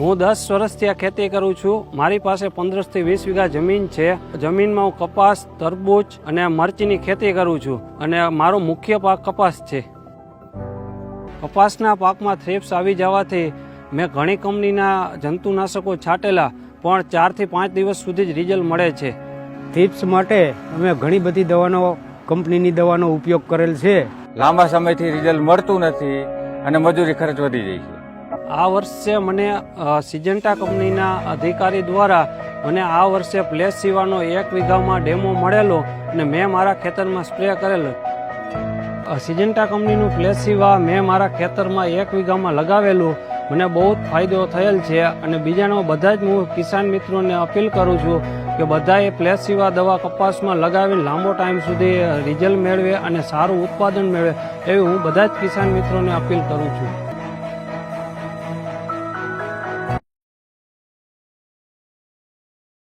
હું દસ વર્ષથી આ ખેતી કરું છું. મારી પાસે પંદરસથી વીસ વીઘા જમીન છે. જમીનમાં હું કપાસ તરબૂચ અને મરચીની ખેતી કરું છું અને મારો મુખ્ય પાક કપાસ છે. કપાસના પાકમાં થ્રેપ્સ આવી જવાથી મેં ઘણી કંપનીના જંતુનાશકો છાંટેલા પણ ચારથી પાંચ દિવસ સુધી જ રિઝલ્ટ મળે છે. થ્રિપ્સ માટે અમે ઘણી બધી દવાનો કંપનીની દવાનો ઉપયોગ કરેલ છે. લાંબા સમયથી રિઝલ્ટ મળતું નથી અને મજૂરી ખર્ચ વધી જાય છે. આ વર્ષે મને સિજન્ટા કંપનીના અધિકારી દ્વારા મને આ વર્ષે પ્લેસ સીવાનો એક વીઘામાં ડેમો મળેલો અને મેં મારા ખેતરમાં સ્પ્રે કરેલો. સિજન્ટા કંપનીનું પ્લેસ સીવા મેં મારા ખેતરમાં એક વીઘામાં લગાવેલું. મને બહુ જ ફાયદો થયેલ છે અને બીજાનો બધા જ હું કિસાન મિત્રોને અપીલ કરું છું કે બધાએ પ્લેસ સીવા દવા કપાસમાં લગાવીને લાંબો ટાઈમ સુધી રિઝલ્ટ મેળવે અને સારું ઉત્પાદન મેળવે, એવી હું બધા જ કિસાન મિત્રોને અપીલ કરું છું.